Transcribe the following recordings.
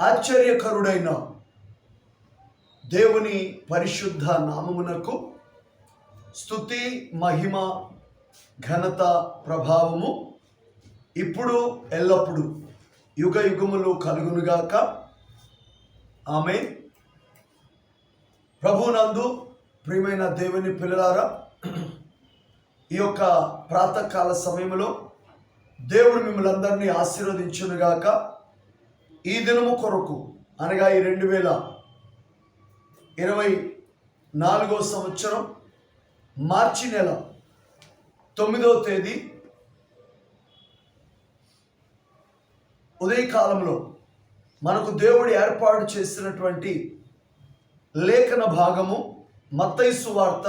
ఆశ్చర్యకరుడైన దేవుని పరిశుద్ధ నామమునకు స్తుతి మహిమ ఘనత ప్రభావము ఇప్పుడు ఎల్లప్పుడు యుగ యుగములు కలుగునుగాక. ఆమె ప్రభునందు ప్రియమైన దేవుని పిల్లలారా ఈ యొక్క ప్రాతకాల సమయంలో దేవుడు మిమ్మల్ని అందరినీ ఆశీర్వదించునుగాక. ఈ దినము కొరకు అనగా ఈ రెండు వేల ఇరవై నాలుగో సంవత్సరం మార్చి నెల తొమ్మిదవ తేదీ ఉదయకాలంలో మనకు దేవుడు ఏర్పాటు చేసినటువంటి లేఖన భాగము మత్తైసు వార్త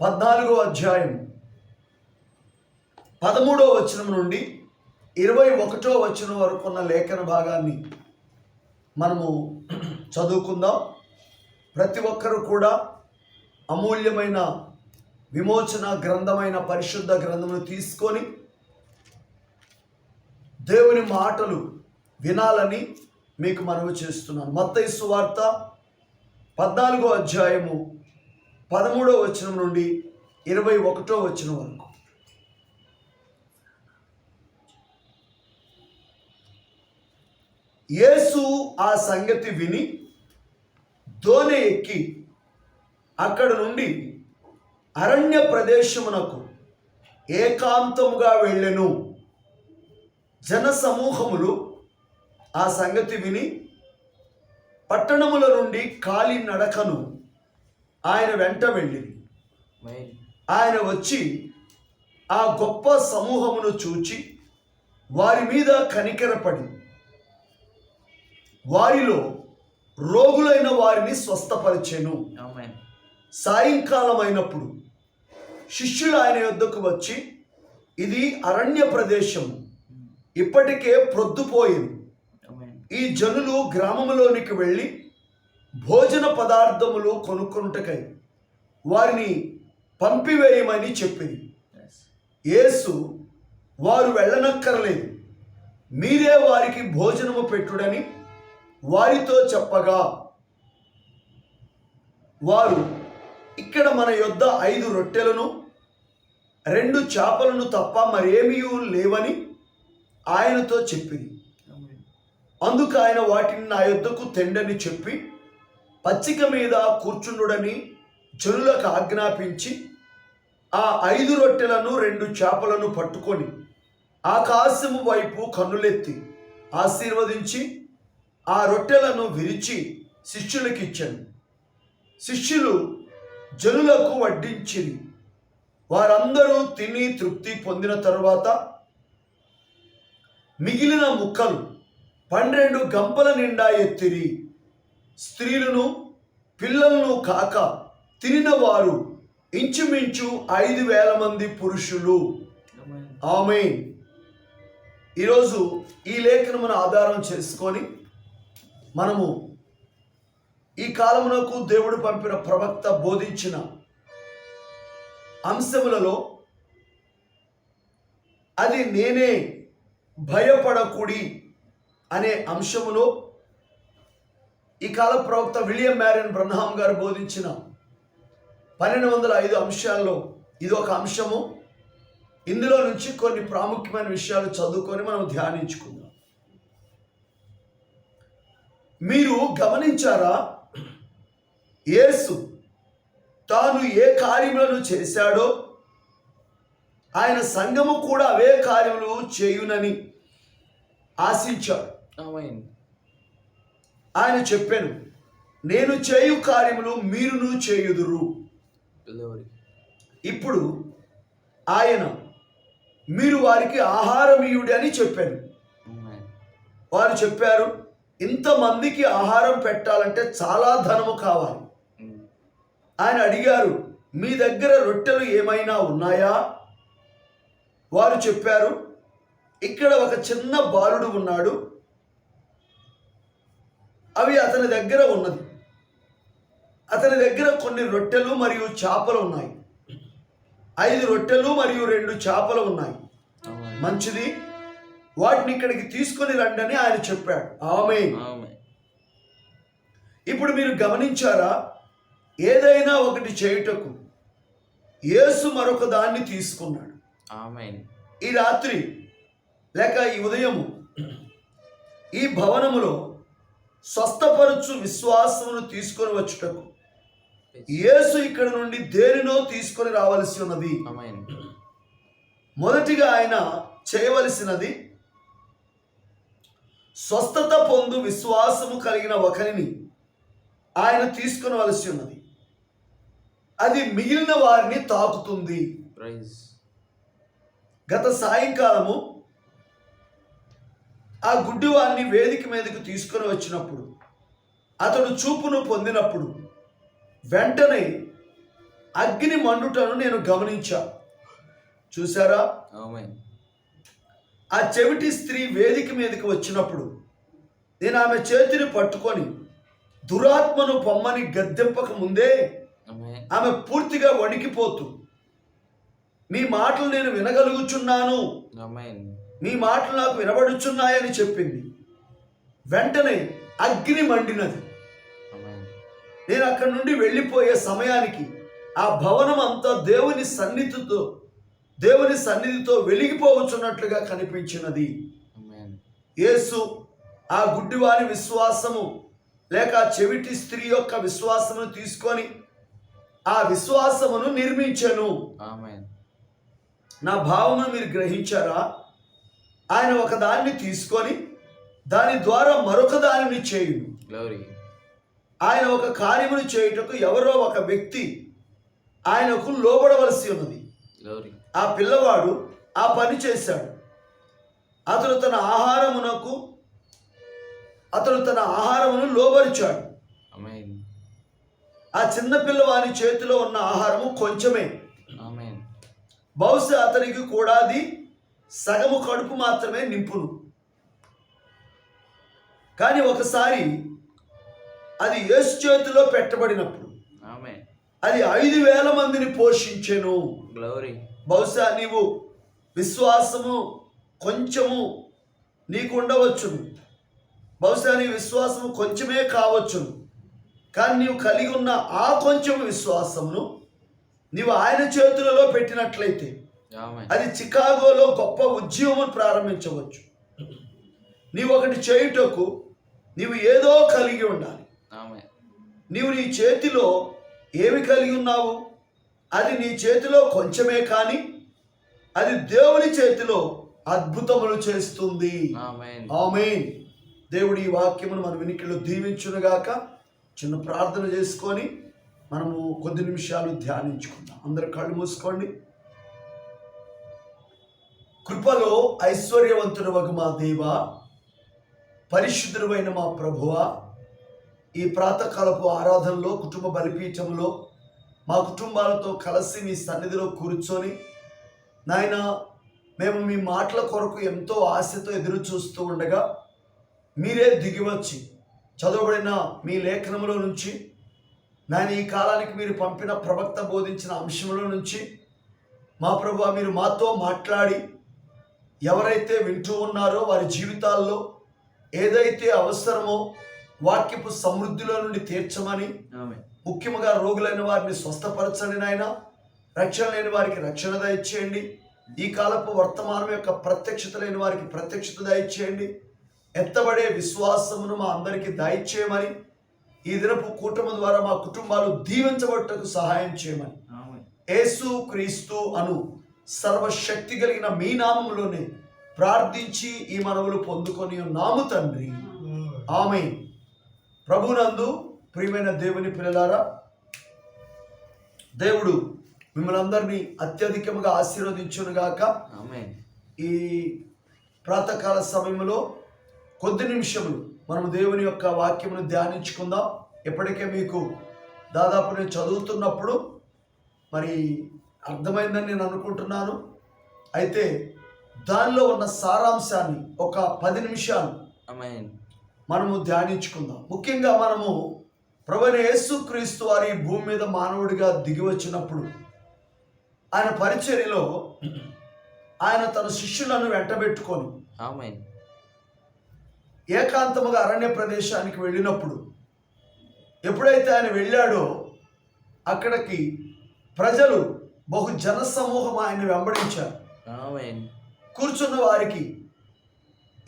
పద్నాలుగో అధ్యాయం పదమూడో వచనం నుండి ఇరవై ఒకటో వచ్చిన వరకు ఉన్న లేఖన భాగాన్ని మనము చదువుకుందాం. ప్రతి ఒక్కరూ కూడా అమూల్యమైన విమోచన గ్రంథమైన పరిశుద్ధ గ్రంథమును తీసుకొని దేవుని మాటలు వినాలని మీకు మనవి చేస్తున్నాను. మత్తైసు వార్త పద్నాలుగో అధ్యాయము పదమూడో వచనం నుండి ఇరవై ఒకటో వచనం వరకు. యేసు ఆ సంగతి విని దోనె ఎక్కి అక్కడ నుండి అరణ్య ప్రదేశమునకు ఏకాంతముగా వెళ్ళెను. జన సమూహములు ఆ సంగతి విని పట్టణముల నుండి కాలి నడకను ఆయన వెంట వెళ్ళింది ఆయన వచ్చి ఆ గొప్ప సమూహమును చూచి వారి మీద కనికరపడి వారిలో రోగులైన వారిని స్వస్థపరిచెను. సాయంకాలం అయినప్పుడు శిష్యులు ఆయన యొద్దకు వచ్చి ఇది అరణ్య ప్రదేశము ఇప్పటికే ప్రొద్దుపోయింది. ఈ జనులు గ్రామములోనికి వెళ్ళి భోజన పదార్థములు కొనుక్కొనుటకై వారిని పంపివేయమని చెప్పింది. యేసు వారు వెళ్ళనక్కర్లేదు మీరే వారికి భోజనము పెట్టుడని వారితో చెప్పగా వారు ఇక్కడ మన యొద్ద ఐదు రొట్టెలను రెండు చేపలను తప్ప మరేమీ లేవని ఆయనతో చెప్పింది అందుకు ఆయన వాటిని నా యొద్దకు తెండని చెప్పి పచ్చిక మీద కూర్చుండుడని జనులకు ఆజ్ఞాపించి ఆ ఐదు రొట్టెలను రెండు చేపలను పట్టుకొని ఆకాశము వైపు కన్నులెత్తి ఆశీర్వదించి ఆ రొట్టెలను విరిచి శిష్యులకు ఇచ్చాను. శిష్యులు జనులకు వడ్డించిరి. వారందరూ తిని తృప్తి పొందిన తరువాత మిగిలిన ముక్కలు పన్నెండు గంపల నిండా ఎత్తిరి. స్త్రీలను పిల్లలను కాక తినిన వారు ఇంచుమించు ఐదు వేల మంది పురుషులు. ఆమె ఈరోజు ఈ లేఖనమును ఆధారం చేసుకొని మనము ఈ కాలమునకు దేవుడు పంపిన ప్రవక్త బోధించిన అంశములలో అది నేనే భయపడకుడి అనే అంశములో ఈ కాల ప్రవక్త విలియం మ్యారియన్ బ్రహ్నాం గారు బోధించిన పన్నెండు వందల ఐదు అంశాల్లో ఇది ఒక అంశము. ఇందులో నుంచి కొన్ని ప్రాముఖ్యమైన విషయాలు చదువుకొని మనం ధ్యానించుకుందాం. మీరు గమనించారా యేసు తాను ఏ కార్యములను చేశాడో ఆయన సంఘము కూడా అవే కార్యములు చేయునని ఆశించాడు. ఆయన చెప్పాను నేను చేయు కార్యములు మీరును చేయుదురు. ఇప్పుడు ఆయన మీరు వారికి ఆహారమీయుడి అని చెప్పాను. వారు చెప్పారు ఇంతమందికి ఆహారం పెట్టాలంటే చాలా ధనము కావాలి. ఆయన అడిగారు మీ దగ్గర రొట్టెలు ఏమైనా ఉన్నాయా? వారు చెప్పారు ఇక్కడ ఒక చిన్న బాలుడు ఉన్నాడు. అవి అతని దగ్గర ఉన్నది. అతని దగ్గర కొన్ని రొట్టెలు మరియు చేపలు ఉన్నాయి. ఐదు రొట్టెలు మరియు రెండు చేపలు ఉన్నాయి. మంచిది. వాటిని ఇక్కడికి తీసుకొని రండి అని ఆయన చెప్పాడు. ఆమె ఇప్పుడు మీరు గమనించారా? ఏదైనా ఒకటి చేయుటకు యేసు మరొక దాన్ని తీసుకున్నాడు. ఈ రాత్రి లేక ఈ ఉదయము ఈ భవనములో స్వస్థపరచు విశ్వాసమును తీసుకొని వచ్చుటకు యేసు ఇక్కడ నుండి దేనినో తీసుకొని రావలసి ఉన్నది. మొదటిగా ఆయన చేయవలసినది స్వస్థత పొందు విశ్వాసము కలిగిన ఒకరిని ఆయన తీసుకునవలసి ఉన్నది. అది మిగిలిన వారిని తాకుతుంది. గత సాయంకాలము ఆ గుడ్డివారిని వేదిక మీదకు తీసుకొని వచ్చినప్పుడు అతడు చూపును పొందినప్పుడు వెంటనే అగ్ని మండుటను నేను గమనించా చూసారా ఆ చెవిటి స్త్రీ వేదిక మీదకి వచ్చినప్పుడు నేను ఆమె చేతిని పట్టుకొని దురాత్మను పొమ్మని గద్దెంపక ముందే ఆమె పూర్తిగా వణికిపోతూ మీ మాటలు నేను వినగలుగుచున్నాను. మీ మాటలు నాకు వినబడుచున్నాయని చెప్పింది. వెంటనే అగ్ని మండినది. నేను అక్కడి నుండి వెళ్ళిపోయే సమయానికి ఆ భవనం అంతా దేవుని సన్నిధితో దేవుని సన్నిధితో వెలిగిపోవచ్చున్నట్లుగా కనిపించినది. యేసు ఆ గుడ్డివాని విశ్వాసము లేక చెవిటి స్త్రీ యొక్క విశ్వాసమును తీసుకొని ఆ విశ్వాసమును నిర్మించెను. నా భావమును మీరు గ్రహించారా? ఆయన ఒక దాన్ని తీసుకొని దాని ద్వారా మరొక దానిని చేయును. ఆయన ఒక కార్యమును చేయుటకు ఎవరో ఒక వ్యక్తి ఆయనకు లోబడవలసి ఉన్నది. ఆ పిల్లవాడు ఆ పని చేశాడు. అతడు తన ఆహారమునకు అతడు తన ఆహారమును లోబరిచాడు. ఆ చిన్న పిల్లవాని చేతిలో ఉన్న ఆహారము కొంచెమే. బహుశా అతనికి కూడా అది సగము కడుపు మాత్రమే నింపును. కానీ ఒకసారి అది యేసు చేతిలో పెట్టబడినప్పుడు అది ఐదు వేల మందిని పోషించెను. గ్లోరీ బహుశా నీవు విశ్వాసము కొంచెము నీకు ఉండవచ్చును. బహుశా నీ విశ్వాసము కొంచెమే కావచ్చును. కానీ నీవు కలిగి ఉన్న ఆ కొంచెం విశ్వాసమును నీవు ఆయన చేతులలో పెట్టినట్లయితే అది చికాగోలో గొప్ప ఉద్యమం ప్రారంభించవచ్చు. నీవు ఒకటి చేయుటకు నీవు ఏదో కలిగి ఉండాలి. నీవు నీ చేతిలో ఏమి కలిగి ఉన్నావు? అది నీ చేతిలో కొంచెమే కానీ అది దేవుని చేతిలో అద్భుతములు చేస్తుంది. ఆమె ఆమేన్. దేవుడి ఈ వాక్యమును మన వినికిలో దీవించునుగాక. చిన్న ప్రార్థన చేసుకొని మనము కొద్ది నిమిషాలు ధ్యానించుకుందాం. అందరు కళ్ళు మూసుకోండి. కృపలో ఐశ్వర్యవంతుడు మా దేవ. పరిశుద్ధుడైన మా ప్రభువ. ఈ ప్రాతకాలపు ఆరాధనలో కుటుంబ బలిపీఠంలో మా కుటుంబాలతో కలిసి మీ సన్నిధిలో కూర్చొని నాయన మేము మీ మాటల కొరకు ఎంతో ఆశతో ఎదురు చూస్తూ ఉండగా మీరే దిగివచ్చి చదవబడిన మీ లేఖనంలో నుంచి నాయన ఈ కాలానికి మీరు పంపిన ప్రవక్త బోధించిన అంశంలో నుంచి మా ప్రభు మీరు మాతో మాట్లాడి ఎవరైతే వింటూ ఉన్నారో వారి జీవితాల్లో ఏదైతే అవసరమో వాక్యపు సమృద్ధిలో నుండి తీర్చమని ఆమె ముఖ్యముగా రోగులైన వారిని స్వస్థపరచండి నాయన. రక్షణ లేని వారికి రక్షణ దయచేయండి. ఈ కాలపు వర్తమానం యొక్క ప్రత్యక్షత లేని వారికి ప్రత్యక్షత దయచేయండి. ఎత్తబడే విశ్వాసమును మా అందరికీ దయచేయమని ఈ దినపు కూటమి ద్వారా మా కుటుంబాలు దీవించబట్టకు సహాయం చేయమని. యేసు క్రీస్తు అను సర్వశక్తి కలిగిన మీ నామములోనే ప్రార్థించి ఈ మనవులు పొందుకొని నాము తండ్రి. ఆమె ప్రభునందు ప్రియమైన దేవుని పిల్లలారా దేవుడు మిమ్మల్ని అందరినీ అత్యధికముగా ఆశీర్వదించునుగాక ఈ ప్రాతకాల సమయంలో కొద్ది నిమిషములు మనం దేవుని యొక్క వాక్యమును ధ్యానించుకుందాం. ఎప్పటికే మీకు దాదాపు నేను చదువుతున్నప్పుడు మరి అర్థమైందని నేను అనుకుంటున్నాను. అయితే దానిలో ఉన్న సారాంశాన్ని ఒక పది నిమిషాలు మనము ధ్యానించుకుందాం. ముఖ్యంగా మనము ప్రభువైన యేసుక్రీస్తు వారి భూమి మీద మానవుడిగా దిగి వచ్చినప్పుడు ఆయన పరిచర్యలో ఆయన తన శిష్యులను వెంటబెట్టుకొని ఆమెన్. ఏకాంతముగా అరణ్య ప్రదేశానికి వెళ్ళినప్పుడు ఎప్పుడైతే ఆయన వెళ్ళాడో అక్కడికి ప్రజలు బహు జనసమూహం ఆయన వెంబడించారు. కూర్చున్న వారికి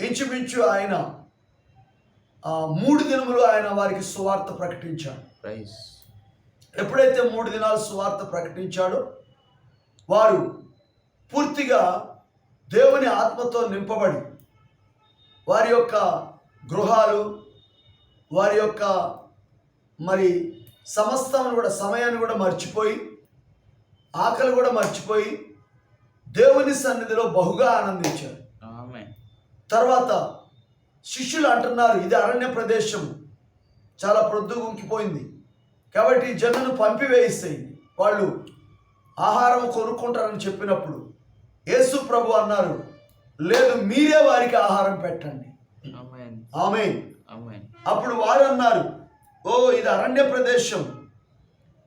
ఇంచుమించు ఆయన మూడు దినములు ఆయన వారికి సువార్త ప్రకటించాడు. ఎప్పుడైతే మూడు దినాలు సువార్త ప్రకటించాడో వారు పూర్తిగా దేవుని ఆత్మతో నింపబడి వారి యొక్క గృహాలు వారి యొక్క మరి సమస్తాన్ని కూడా సమయాన్ని కూడా మర్చిపోయి ఆకలి కూడా మర్చిపోయి దేవుని సన్నిధిలో బహుగా ఆనందించారు. తర్వాత శిష్యులు అంటున్నారు ఇది అరణ్య ప్రదేశం. చాలా ప్రొద్దుగుంకిపోయింది కాబట్టి ఈ జనులను పంపివేయిస్తాయింది వాళ్ళు ఆహారం కొనుక్కుంటారని చెప్పినప్పుడు యేసు ప్రభు అన్నారు లేదు మీరే వారికి ఆహారం పెట్టండి. ఆమె అప్పుడు వారు అన్నారు ఓ ఇది అరణ్య ప్రదేశం.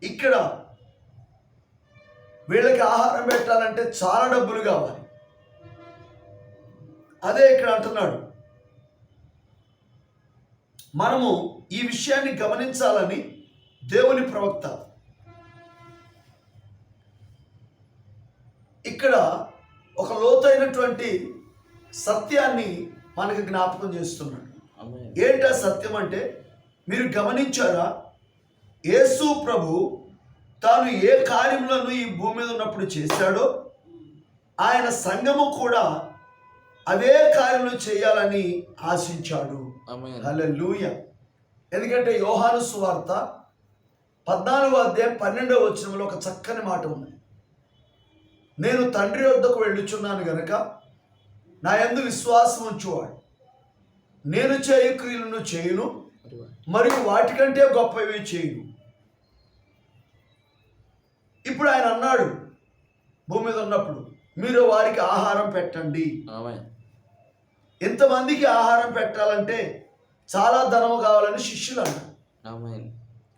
ఇక్కడ వీళ్ళకి ఆహారం పెట్టాలంటే చాలా డబ్బులు కావాలి. అదే ఇక్కడ అంటున్నాడు మనము ఈ విషయాన్ని గమనించాలని దేవుని ప్రవక్త. ఇక్కడ ఒక లోతైనటువంటి సత్యాన్ని మనకి జ్ఞాపకం చేస్తున్నాడు. ఏంటా సత్యం అంటే మీరు గమనించారా? యేసు ప్రభు తాను ఏ కార్యములను ఈ భూమి మీద ఉన్నప్పుడు చేశాడో ఆయన సంఘము కూడా అవే కార్యములు చేయాలని ఆశించాడు. ఎందుకంటే యోహాను సువార్త పద్నాలుగో అధ్యాయం పన్నెండవ వచనంలో ఒక చక్కని మాట ఉంది. నేను తండ్రి వద్దకు వెళ్ళుచున్నాను గనక నా యందు విశ్వాసం ఉంచువాడు. నేను చేయు క్రియలను చేయును మరియు మరియు వాటికంటే గొప్పవి చేయును. ఇప్పుడు ఆయన అన్నాడు భూమి మీద ఉన్నప్పుడు మీరు వారికి ఆహారం పెట్టండి. ఎంతమందికి ఆహారం పెట్టాలంటే చాలా ధనం కావాలని శిష్యులు అన్నారు.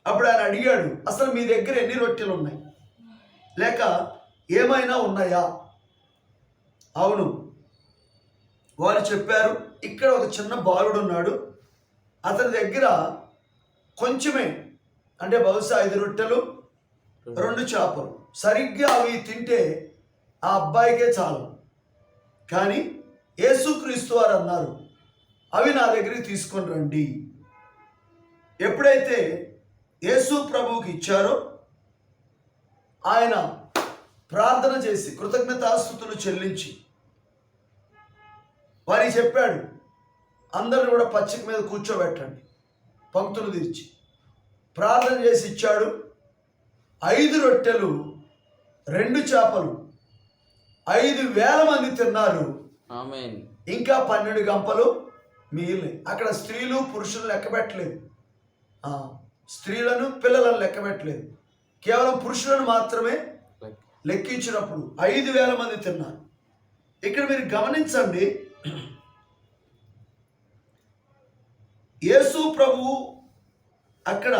అప్పుడు ఆయన అడిగాడు అసలు మీ దగ్గర ఎన్ని రొట్టెలు ఉన్నాయి? లేక ఏమైనా ఉన్నాయా? అవును వారు చెప్పారు ఇక్కడ ఒక చిన్న బాలుడు ఉన్నాడు అతని దగ్గర కొంచెమే అంటే బహుశా ఐదు రొట్టెలు రెండు చేపలు. సరిగ్గా అవి తింటే ఆ అబ్బాయికే చాలు. కానీ యేసుక్రీస్తు వారు అన్నారు అవి నా దగ్గరికి తీసుకొని రండి. ఎప్పుడైతే యేసు ప్రభువుకి ఇచ్చారో ఆయన ప్రార్థన చేసి కృతజ్ఞతాస్థుతులు చెల్లించి వారికి చెప్పాడు అందరిని కూడా పచ్చిక మీద కూర్చోబెట్టండి పంక్తులు తీర్చి. ప్రార్థన చేసి ఇచ్చాడు ఐదు రొట్టెలు రెండు చేపలు ఐదు వేల మంది తిన్నారు ఇంకా పన్నెండు గంపలు మిగిలినాయి. అక్కడ స్త్రీలు పురుషులు లెక్క పెట్టలేదు. స్త్రీలను పిల్లలను లెక్క పెట్టలేదు. కేవలం పురుషులను మాత్రమే లైక్ లెక్కించినప్పుడు ఐదు వేల మంది తిన్నారు. ఇక్కడ మీరు గమనించండి. యేసు ప్రభువు అక్కడ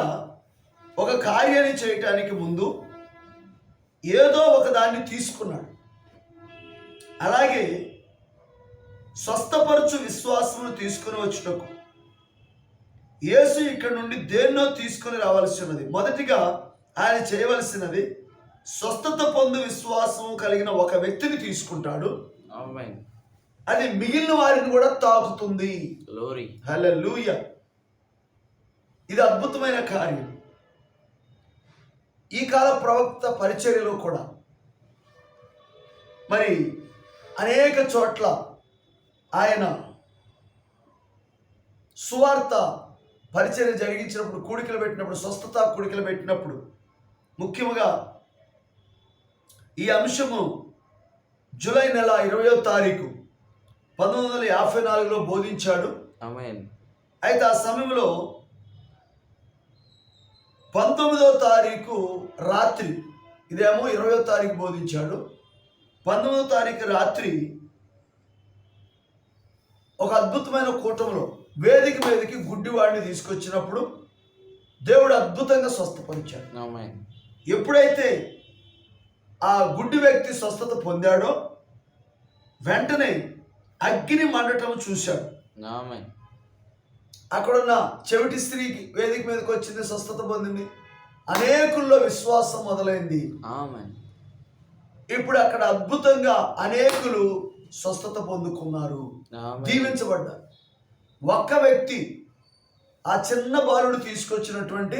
ఒక కార్యాన్ని చేయటానికి ముందు ఏదో ఒక దాన్ని తీసుకున్నాడు. అలాగే స్వస్థపరచు విశ్వాసమును తీసుకుని వచ్చుటకు. యేసు ఇక్కడ నుండి దేన్నో తీసుకొని రావాల్సి ఉన్నది. మొదటిగా ఆయన చేయవలసినది స్వస్థత పొందు విశ్వాసము కలిగిన ఒక వ్యక్తిని తీసుకుంటాడు. అది మిగిలిన వారిని కూడా తాకుతుంది. ఇది అద్భుతమైన కార్యం. ఈ కాల ప్రవక్త పరిచర్యలో కూడా. మరి అనేక చోట్ల ఆయన సువార్త పరిచర్య జరిగించినప్పుడు కూడికలు పెట్టినప్పుడు స్వస్థత కూడికలు పెట్టినప్పుడు ముఖ్యముగా ఈ అంశము జూలై నెల ఇరవయో తారీఖు పంతొమ్మిది వందల యాభై నాలుగులో బోధించాడు. అయితే ఆ సమయంలో పంతొమ్మిదో తారీఖు రాత్రి ఇదేమో ఇరవయో తారీఖు బోధించాడు. పంతొమ్మిదో తారీఖు రాత్రి ఒక అద్భుతమైన కూటంలో వేదిక మీదకి గుడ్డివాడిని తీసుకొచ్చినప్పుడు దేవుడు అద్భుతంగా స్వస్థపరిచాడు. ఎప్పుడైతే ఆ గుడ్డి వ్యక్తి స్వస్థత పొందాడో వెంటనే అగ్ని మండటం చూశాడు. అక్కడున్న చెవిటి స్త్రీకి వేదిక మీదకి వచ్చింది స్వస్థత పొందింది. అనేకుల్లో విశ్వాసం మొదలైంది. ఇప్పుడు అక్కడ అద్భుతంగా అనేకులు స్వస్థత పొందుకున్నారు. దీవించబడ్డారు. ఒక్క వ్యక్తి ఆ చిన్న బాలుడు తీసుకొచ్చినటువంటి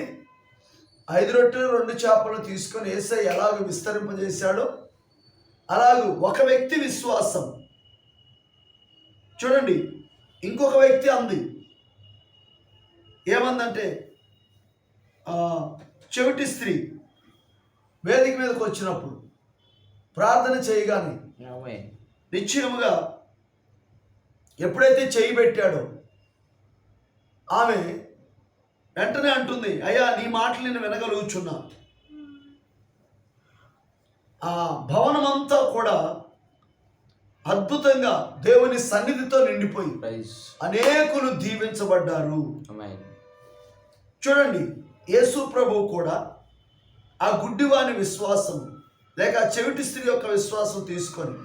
ఐదు రొట్టెలు రెండు చేపలు తీసుకొని ఏసై ఎలాగ విస్తరింపజేశాడో అలాగూ ఒక వ్యక్తి విశ్వాసం. చూడండి ఇంకొక వ్యక్తి అంది. ఏమందంటే చెవిటి స్త్రీ వేదిక మీదకి వచ్చినప్పుడు ప్రార్థన చేయగానే నిశ్చయముగా ఎప్పుడైతే చేయి పెట్టాడో ఆమె వెంటనే అంటుంది అయ్యా నీ మాటలు నేను వినగలుగుచున్నా. ఆ భవనమంతా కూడా అద్భుతంగా దేవుని సన్నిధితో నిండిపోయి అనేకులు దీవించబడ్డారు. చూడండి యేసు ప్రభువు కూడా ఆ గుడ్డివాని విశ్వాసం లేక చెవిటి స్త్రీ యొక్క విశ్వాసం తీసుకొని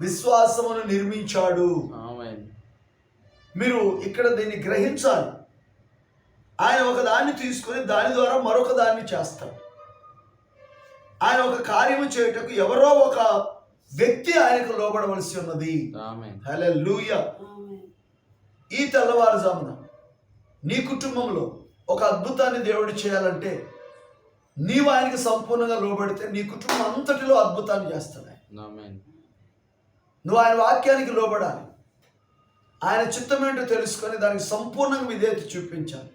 విశ్వాసమును నిర్మించాడు. ఆమెన్. మీరు ఇక్కడ దీన్ని గ్రహించాలి. ఆయన ఒక దాన్ని తీసుకొని దాని ద్వారా మరొక దాన్ని చేస్తాడు. ఆయన ఒక కార్యము చేయుటకు ఎవరో ఒక వ్యక్తి ఆయనకు లోబడవలసి ఉన్నది. ఆమెన్. హల్లెలూయా. ఈ తెల్లవారుజామున నీ కుటుంబంలో ఒక అద్భుతాన్ని దేవుడు చేయాలంటే నీవు ఆయనకి సంపూర్ణంగా లోబడితే నీ కుటుంబం అంతటిలో అద్భుతాన్ని చేస్తాడు నువ్వు ఆయన వాక్యానికి లోబడాలి. ఆయన చిత్తమేంటో తెలుసుకొని దానికి సంపూర్ణంగా విధేయత చూపించాలి.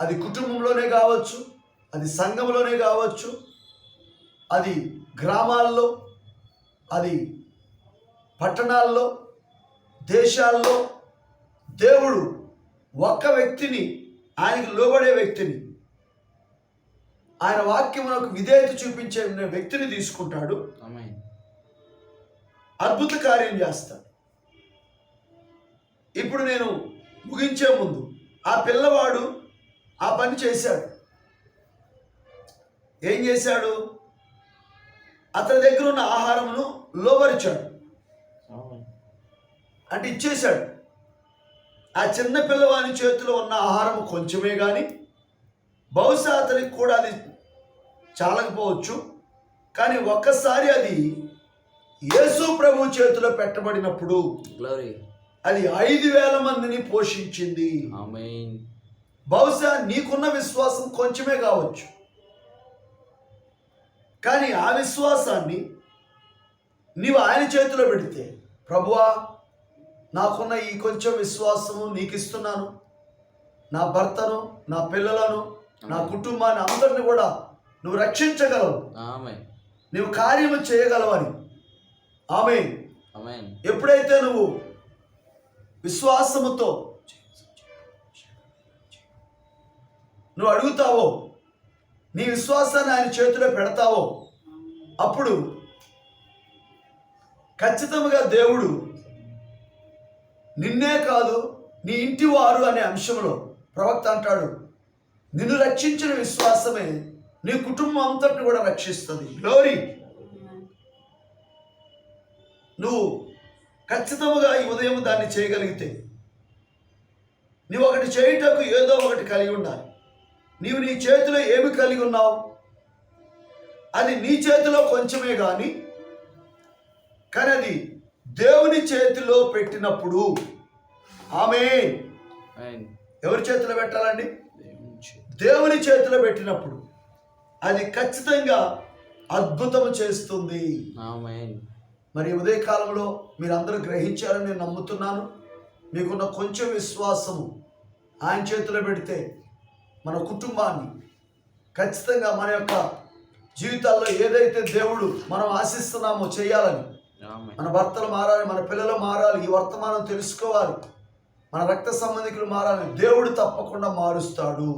అది కుటుంబంలోనే కావచ్చు అది సంఘంలోనే కావచ్చు అది గ్రామాల్లో అది పట్టణాల్లో దేశాల్లో దేవుడు ఒక్క వ్యక్తిని ఆయనకి లోబడే వ్యక్తిని ఆయన వాక్యమునకు విధేయత చూపించే వ్యక్తిని తీసుకుంటాడు. అద్భుత కార్యం చేస్తాడు. ఇప్పుడు నేను ముగించే ముందు ఆ పిల్లవాడు ఆ పని చేశాడు. ఏం చేశాడు? అతని దగ్గర ఉన్న ఆహారమును లోబరిచాడు. అంటే ఇచ్చేశాడు. ఆ చిన్న పిల్లవాని చేతిలో ఉన్న ఆహారం కొంచెమే కానీ బహుశా అతనికి కూడా అది చాలకపోవచ్చు. కానీ ఒక్కసారి అది యేసు ప్రభు చేతిలో పెట్టబడినప్పుడు అది ఐదు వేల మందిని పోషించింది. బహుశా నీకున్న విశ్వాసం కొంచెమే కావచ్చు. కానీ ఆ విశ్వాసాన్ని నీవు ఆయన చేతిలో పెడితే ప్రభువా నాకున్న ఈ కొంచెం విశ్వాసము నీకు ఇస్తున్నాను నా భర్తను నా పిల్లలను నా కుటుంబాన్ని అందరిని కూడా నువ్వు రక్షించగలవు. నువ్వు కార్యము చేయగలవని ఆమె ఎప్పుడైతే నువ్వు విశ్వాసముతో నువ్వు అడుగుతావో నీ విశ్వాసాన్ని ఆయన చేతిలో పెడతావో అప్పుడు ఖచ్చితంగా దేవుడు నిన్నే కాదు నీ ఇంటి వారు అనే అంశంలో ప్రవక్త అంటాడు నిన్ను రక్షించిన విశ్వాసమే నీ కుటుంబం అంతటిని కూడా రక్షిస్తుంది. గ్లోరీ నువ్వు ఖచ్చితముగా ఈ ఉదయం దాన్ని చేయగలిగితే నువ్వు ఒకటి చేయుటకు ఏదో ఒకటి కలిగి ఉండాలి. నీవు నీ చేతిలో ఏమి కలిగి ఉన్నావు? అది నీ చేతిలో కొంచెమే కానీ కానీ అది దేవుని చేతిలో పెట్టినప్పుడు. ఆమె ఎవరి చేతిలో పెట్టాలండి? దేవుని చేత దేవుని చేతిలో పెట్టినప్పుడు. అది ఖచ్చితంగా అద్భుతం చేస్తుంది. మరి ఉదయకాలంలో మీరందరూ గ్రహించారని నేను నమ్ముతున్నాను. మీకున్న కొంచెం విశ్వాసము ఆయన చేతిలో పెడితే మన కుటుంబాన్ని ఖచ్చితంగా మన యొక్క జీవితాల్లో ఏదైతే దేవుడు మనం ఆశిస్తున్నామో చేయాలని మన భర్తలు మారాలి మన పిల్లలు మారాలి ఈ వర్తమానం తెలుసుకోవాలి మన రక్త సంబంధికులు మారాలి దేవుడు తప్పకుండా మారుస్తాడు.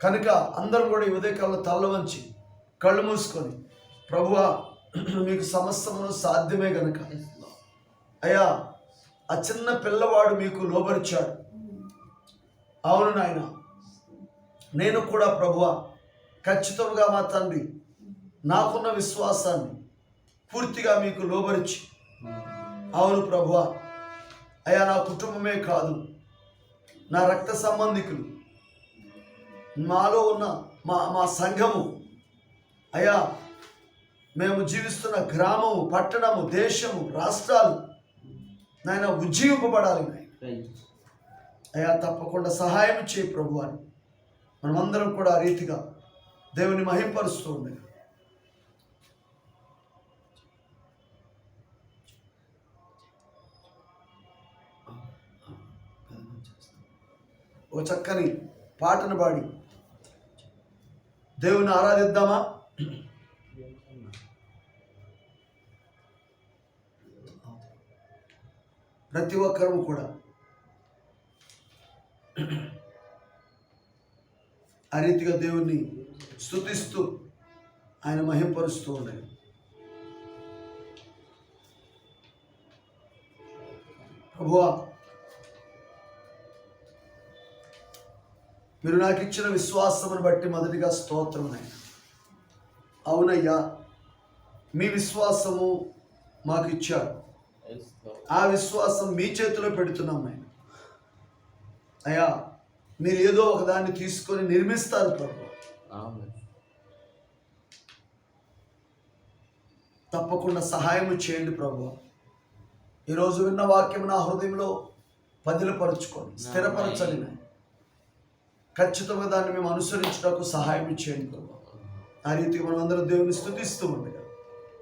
కనుక అందరం కూడా ఈ ఉదయకాలంలో తల్ల వంచి కళ్ళు మూసుకొని ప్రభువా మీకు సమస్తమును సాధ్యమే గనక. అయ్యా ఆ చిన్న పిల్లవాడు మీకు లోబరిచాడు. అవును నాయన నేను కూడా ప్రభువ ఖచ్చితంగా మా తండ్రి నాకున్న విశ్వాసాన్ని పూర్తిగా మీకు లోబరిచి. అవును ప్రభువ అయ్యా నా కుటుంబమే కాదు నా రక్త సంబంధికులు మాలో ఉన్న మా మా సంఘము అయ్యా మేము జీవిస్తున్న గ్రామము పట్టణము దేశము రాష్ట్రాలు నాయన ఉజ్జీవింపబడాలి నాయన. అయ్యా తప్పకుండా సహాయం చేయి ప్రభు అని. మనమందరం కూడా ఆ రీతిగా దేవుని మహింపరుస్తూ ఉంది ఒక చక్కని పాటను పాడి. దేవుని ఆరాధిద్దామా? ప్రతి ఒక్కరూ కూడా ఆ రీతిగా దేవుణ్ణి స్థుతిస్తూ ఆయన మహింపరుస్తూ ఉండాలి ప్రభువా మీరు నాకు ఇచ్చిన విశ్వాసమును బట్టి మొదటిగా స్తోత్రం అవునయ్యా మీ విశ్వాసము మాకు ఇచ్చారు. ఆ విశ్వాసం మీ చేతిలో పెడుతున్నాం నాయన అయ్యా మీరు ఏదో ఒకదాన్ని తీసుకొని నిర్మిస్తారు ప్రభు. తప్పకుండా సహాయం చేయండి ప్రభు. ఈరోజు విన్న వాక్యం నా హృదయంలో పదిలపరుచుకోండి స్థిరపరచండి నాయన ఖచ్చితంగా దాన్ని మేము అనుసరించడానికి సహాయం చేయండి ప్రభు. ఆ రీతిగా మనం అందరం దేవుని స్థుతిస్తూ ఉండగా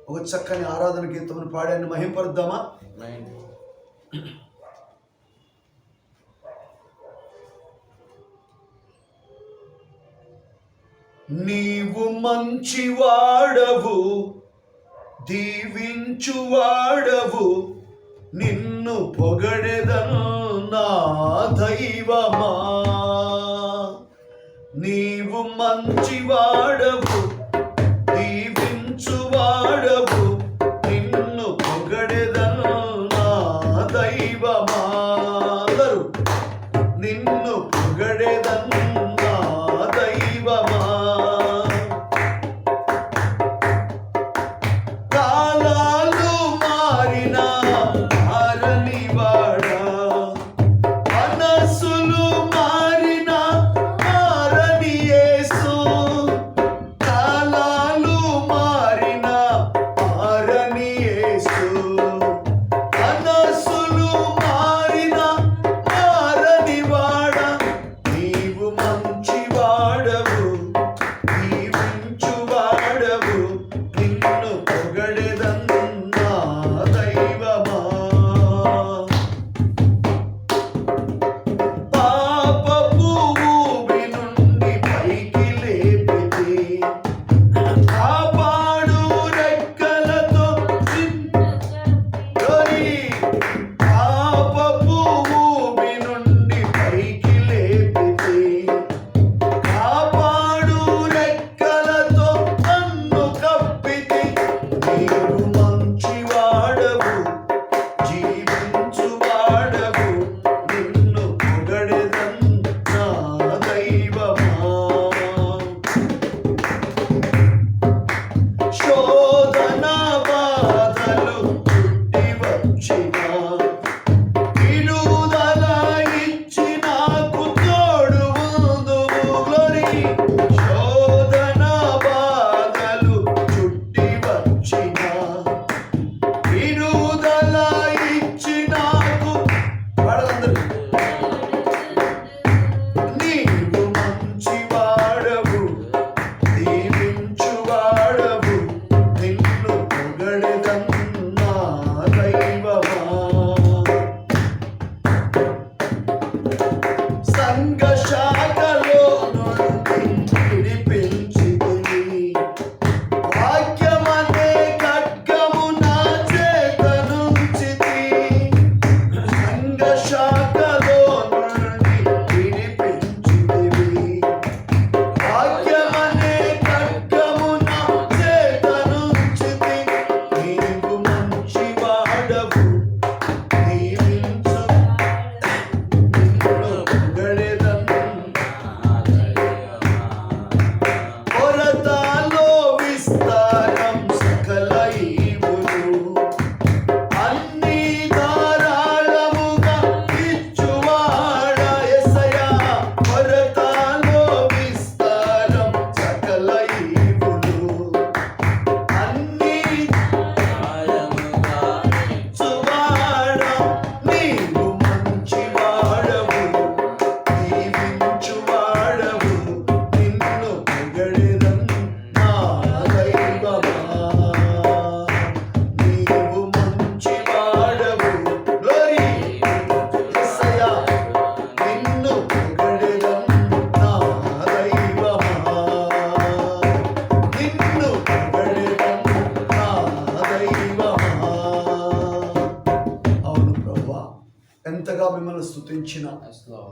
ఒక చక్కని ఆరాధన గీతమును పాడాన్ని మహింపరుద్దామా? నీవు మంచివాడవు దీవించువాడవు నిన్ను పొగడెదను నా దైవమా? నీవు మంచివాడవు నిన్ను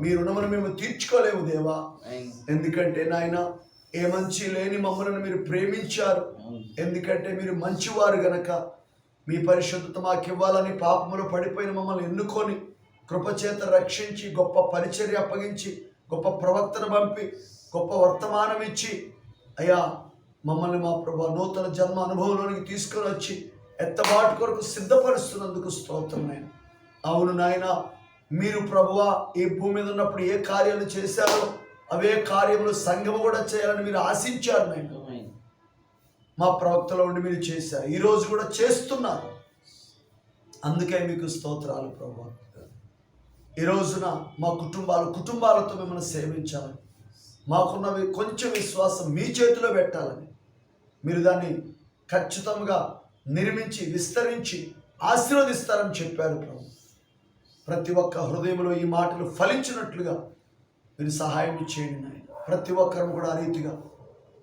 మీ రుణమును మేము తీర్చుకోలేము దేవా. ఎందుకంటే నాయన ఏ మంచి లేని మమ్మల్ని మీరు ప్రేమించారు. ఎందుకంటే మీరు మంచివారు గనక. మీ పరిశుద్ధత మాకు ఇవ్వాలని పాపములో పడిపోయిన మమ్మల్ని ఎన్నుకొని కృపచేత రక్షించి గొప్ప పరిచర్య అప్పగించి గొప్ప ప్రవక్తన పంపి గొప్ప వర్తమానం ఇచ్చి అయ్యా మమ్మల్ని మా ప్రభు నూతన జన్మ అనుభవంలోనికి తీసుకొని వచ్చి ఎత్తబాటు కొరకు సిద్ధపరుస్తున్నందుకు స్తోత్రం నాయన. అవును నాయన మీరు ప్రభువా ఈ భూమి మీద ఉన్నప్పుడు ఏ కార్యాలు చేశారో అవే కార్యములు సంఘము కూడా చేయాలని మీరు ఆశించారు. మా ప్రవక్తలో ఉండి మీరు చేశారు. ఈ రోజు కూడా చేస్తున్నారు. అందుకే మీకు స్తోత్రాలు ప్రభు ఈ రోజున మా కుటుంబాలు కుటుంబాలతో మిమ్మల్ని సేవించాలని మాకున్నవి కొంచెం విశ్వాసం మీ చేతిలో పెట్టాలని మీరు దాన్ని ఖచ్చితంగా నిర్మించి విస్తరించి ఆశీర్వదిస్తారని చెప్పారు ప్రభు ప్రతి ఒక్క హృదయంలో ఈ మాటలు ఫలించినట్లుగా మీరు సహాయం చేయండి నాయన. ప్రతి ఒక్కరు కూడా ఆ రీతిగా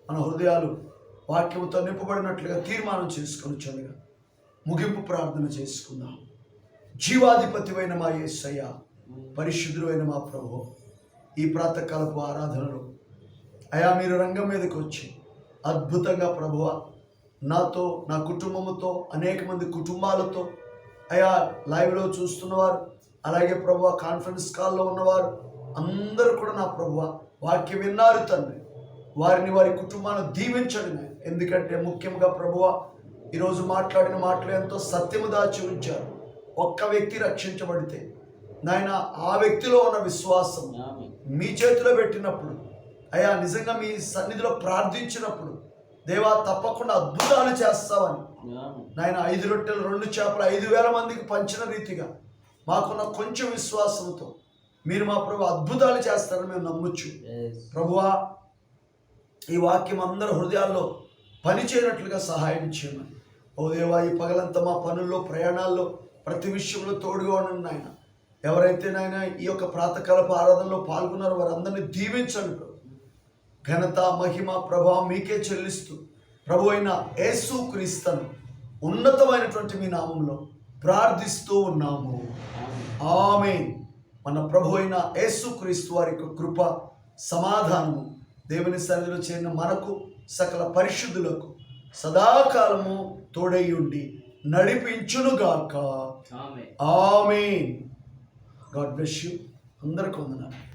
మన హృదయాలు వాక్యముతో నింపబడినట్లుగా తీర్మానం చేసుకొని చదిగా ముగింపు ప్రార్థన చేసుకుందాం. జీవాధిపతివైన మా ఏసయ్య పరిశుద్ధుడైన మా ప్రభు ఈ ప్రాతకాలపు ఆరాధనలో అయా మీరు రంగం మీదకి వచ్చి అద్భుతంగా ప్రభువ నాతో నా కుటుంబముతో అనేక మంది కుటుంబాలతో అయా లైవ్లో చూస్తున్నవారు అలాగే ప్రభు కాన్ఫరెన్స్ కాల్లో ఉన్నవారు అందరూ కూడా నా ప్రభు వాక్యం విన్నారు తండ్రి వారిని వారి కుటుంబాలను దీవించండి. ఎందుకంటే ముఖ్యంగా ప్రభువ ఈరోజు మాట్లాడిన మాటలు ఎంతో సత్యము దాచి ఉంచారు ఒక్క వ్యక్తి రక్షించబడితే నాయన ఆ వ్యక్తిలో ఉన్న విశ్వాసం. మీ చేతిలో పెట్టినప్పుడు అయ్యా నిజంగా మీ సన్నిధిలో ప్రార్థించినప్పుడు దేవా తప్పకుండా అద్భుతాలు చేస్తావని. నాయన ఐదు రొట్టెలు రెండు చేపలు ఐదు వేల మందికి పంచిన రీతిగా మాకున్న కొంచెం విశ్వాసంతో మీరు మా ప్రభు అద్భుతాలు చేస్తారని మేము నమ్మొచ్చు. ప్రభువా ఈ వాక్యం అందరి హృదయాల్లో పనిచేయనట్లుగా సహాయం చేయమని ఓ దేవా ఈ పగలంతా మా పనుల్లో ప్రయాణాల్లో ప్రతి విషయంలో తోడుగా ఉండండి నాయన ఎవరైతే నాయన ఈ యొక్క ప్రాతకాలపు ఆరాధనలో పాల్గొన్నారో వారందరినీ దీవించండి ప్రభు. ఘనత మహిమ ప్రభావం మీకే చెల్లిస్తూ ప్రభు అయిన యేసు క్రీస్తను ఉన్నతమైనటువంటి మీ నామంలో ప్రార్థిస్తూ ఉన్నాము. ఆమె మన ప్రభు అయిన యేసుక్రీస్తు వారి యొక్క కృప సమాధానము దేవుని సన్నిధిలో చేరిన మనకు సకల పరిశుద్ధులకు సదాకాలము తోడై ఉండి నడిపించునుగాక. ఆమె గాడ్ బ్లెస్ యూ. అందరికి వందనాలు.